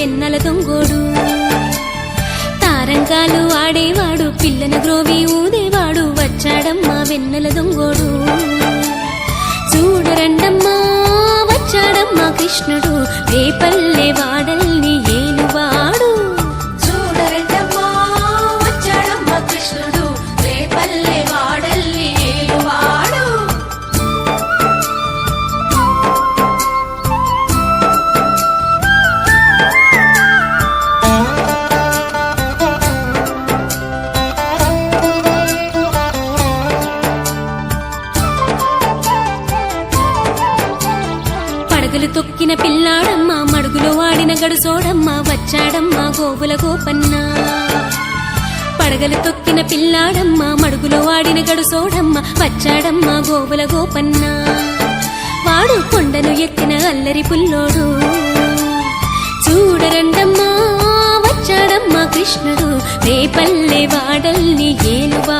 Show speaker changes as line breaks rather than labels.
వెన్నెల దొంగోడు. తారంగాలు ఆడేవాడు పిల్లన గ్రోవి ఊదేవాడు వచ్చాడమ్మా వెన్నెల దొంగోడు. చూడరండమ్మా వచ్చాడమ్మా కృష్ణుడు రేపల్లె వాడల్ని ఏ పడగలు తొక్కిన పిల్లాడమ్మ మడుగులో ఆడిన గడుసోడమ్మ వచ్చాడమ్మ గోపుల గోపన్న. పడగలు తొక్కిన పిల్లాడమ్మ మడుగులో వాడిన గడుసోడమ్మ వచ్చాడమ్మ గోవుల గోపన్న. వాడు కొండను ఎత్తిన అల్లరి పుల్లోడు. చూడరండమ్మా వచ్చాడమ్మా కృష్ణుడు. రేపల్లె వాడల్ని ఏలువాడు